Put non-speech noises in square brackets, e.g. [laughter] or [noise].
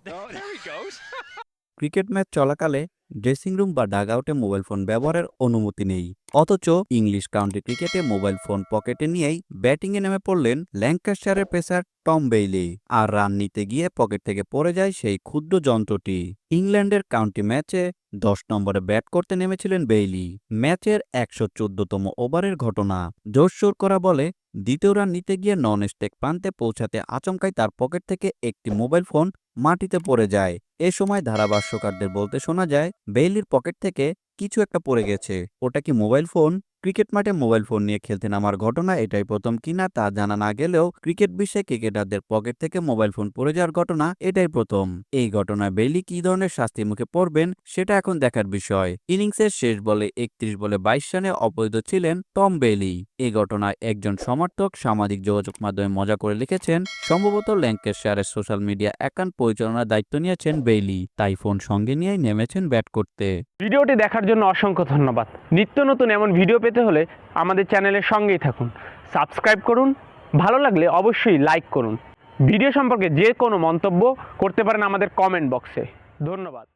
[laughs] Cricket match চলাকালে dressing room বা ডাগআউটে মোবাইল ফোন ব্যবহারের অনুমতি নেই। অথচ ইংলিশ কাউন্টি ক্রিকেটে মোবাইল ফোন পকেটে নিয়েই ব্যাটিংয়ে নেমে পড়লেন ল্যাঙ্কাশারের পেসার টম বেইলি। আর রান নিতে গিয়ে পকেট থেকে পড়ে যায় সেই ক্ষুদ্র যন্ত্রটি। ইংল্যান্ডের কাউন্টি ম্যাচে দশ নম্বরে ব্যাট করতে নেমেছিলেন বেইলি। ম্যাচের একশো চোদ্দতম ওভারের ঘটনা। জোরসোর করা বলে দ্বিতীয় রান নিতে গিয়ে নন স্টেক প্রান্তে পৌঁছাতে আচমকাই তার পকেট থেকে একটি মোবাইল ফোন মাটিতে পড়ে যায়। এ সময় ধারাভাষ্যকারদের বলতে শোনা যায়, বেইলির পকেট থেকে কিছু একটা পড়ে গেছে। ওটা কি মোবাইল ফোন? ক্রিকেট মাঠে মোবাইল ফোন নিয়ে খেলতে নামার ঘটনা এটাই প্রথম কিনা তা জানা না গেলেও ক্রিকেট বিশ্বে ক্রিকেটারদের পকেট থেকে মোবাইল ফোন পড়ে যাওয়ার ঘটনা এটাই প্রথম। এই ঘটনায় বেইলি কি ধরনের শাস্তির মুখে পড়বেন সেটা এখন দেখার বিষয়। ইনিংসের শেষ বলে একত্রিশ বলে বাইশ রানে অবৈধ ছিলেন টম বেইলি। এই ঘটনায় একজন সমর্থক সামাজিক যোগাযোগ মাধ্যমে মজা করে লিখেছেন, সম্ভবত ল্যাঙ্কেশায়ারের সোশ্যাল মিডিয়া অ্যাকাউন্ট পরিচালনার দায়িত্ব নিয়েছেন বেইলি। তাই ফোন সঙ্গে নিয়েই নেমেছেন ব্যাট করতে। ভিডিওটি দেখার জন্য অসংখ্য ধন্যবাদ। নিত্য নতুন এমন ভিডিও পেতে হলে আমাদের চ্যানেলের সঙ্গেই থাকুন। সাবস্ক্রাইব করুন, ভালো লাগলে অবশ্যই লাইক করুন। ভিডিও সম্পর্কে যে কোনো মন্তব্য করতে পারেন আমাদের কমেন্ট বক্সে। ধন্যবাদ।